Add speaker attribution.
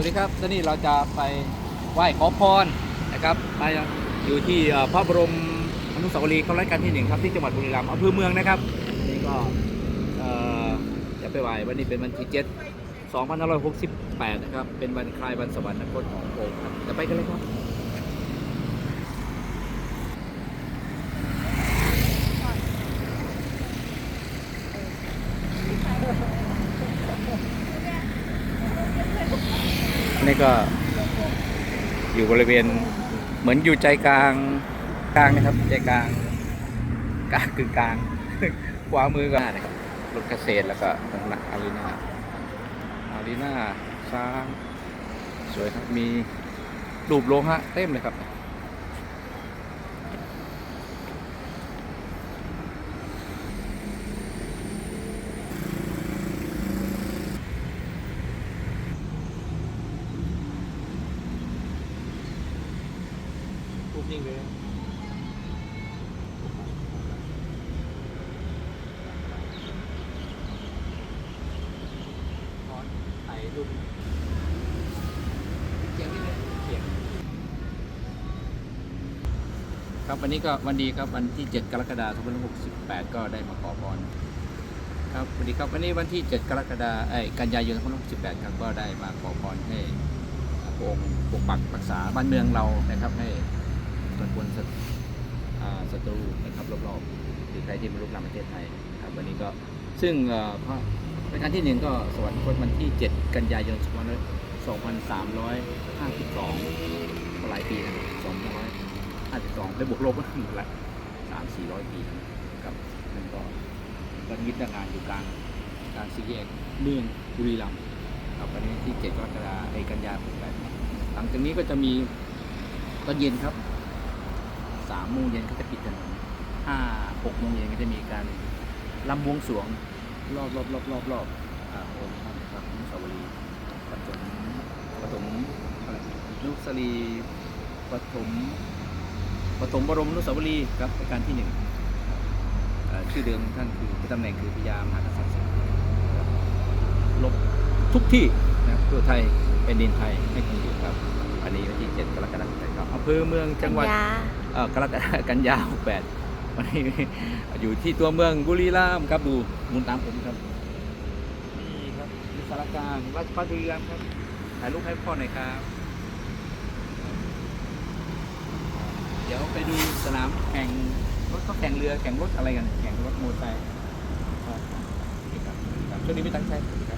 Speaker 1: วัสดีครับตอนนี้เราจะไปไหว้ขอพรนะครับมาอยู่ที่พระบรมอนุสาวรีย์เขารัชกาลที่หนึ่งครับที่จังหวัดบุรีรัมย์อำเภอเมืองนะครับนี่ก็จะไปไหว้วันนี้เป็นวันที่7 2568 นะครับ เป็นวันคล้ายวันสวรรคตของพระองค์ครับจะไปกันเลยครับ นี่ก็อยู่บริเวณเหมือนอยู่ใจกลางกลางนะครับ ใจกลางกลางกึ่งกลางขวามือก็นะครับรถเกษตรแล้วก็ตรงหลังอารีนาอารีนาสร้างสวยครับมีรูปโลหะเต็มเลยครับ
Speaker 2: นิ่งเลย
Speaker 1: ถ่รูปเสียงนิดนึงเสียงครับวันนี้ก็วันดีครับวันที่ 7 กรกฎาคม2568 ก็ได้มาขอพรครับสวัสดีครับวันนี้วันที่ 7 กรกฎาคมเอ้กันยายน2568 ครับก็ได้มาขอพรให้องค์ปกปักรักษาบ้านเมืองเรานะครับให้ ตนบนศัตอ่าศัตรูนะครับรอบๆหรือใครที่มาลุกลามประเทศไทยครับวันนี้ก็ซึ่งเอ่อพระรายการที่หนึ่งก็สวรรคตวันที่ 7 กันยายน 2352ก็หลายปีนะครับ252ไปบวกลบก็หมดละ3 400 ปีนะครับนั่นก็ก็ยึดงานอยู่กลางกลางสี่แยกเมืองบุรีรัมย์ครับวันนี้ที่ 7 กรกฎาคมไอ้กันยายน68หลังจากนี้ก็จะมีตอนเย็นครับ 3โมงเย็นก็จะปิดถนน5 6โมงเย็นก็จะมีการลำวงสวงรอบรอบรอบรอบรอบอ่าองค์ท่านครับอนุสาวรีย์ปฐมปฐมอะไรอนุสรีปฐมปฐมบรมอนุสาวรีย์ครับรัชกาลที่หนึ่งอ่อชื่อเดิมท่านคือตำแหน่งคือพญามหากษัตริย์ลบทุกที่ นะครับทั่วไทยเป็นดินไทยให้คงอยู่ครับ อันนี้วันที่ 7 กรกฎาคมครับอำเภอเมืองจังหวัด
Speaker 3: ยา
Speaker 1: เอ่อกรกฎากันยา68วันนี้อยู่ที่ตัวเมืองบุรีรัมย์ครับดูหมุนตามผมครับนี่ครับมีสารกลางราชพัฒบุรีรัมย์ครับถ่ายรูปให้พ่อหน่อยครับ เดี๋ยวไปดูสนามแข่งรถเขาแข่งเรือแข่งรถอะไรกัน แข่งรถมอเตอร์ไซค์ครับนี่ครับครับช่วงนี้ไม่ตั้งใจครับ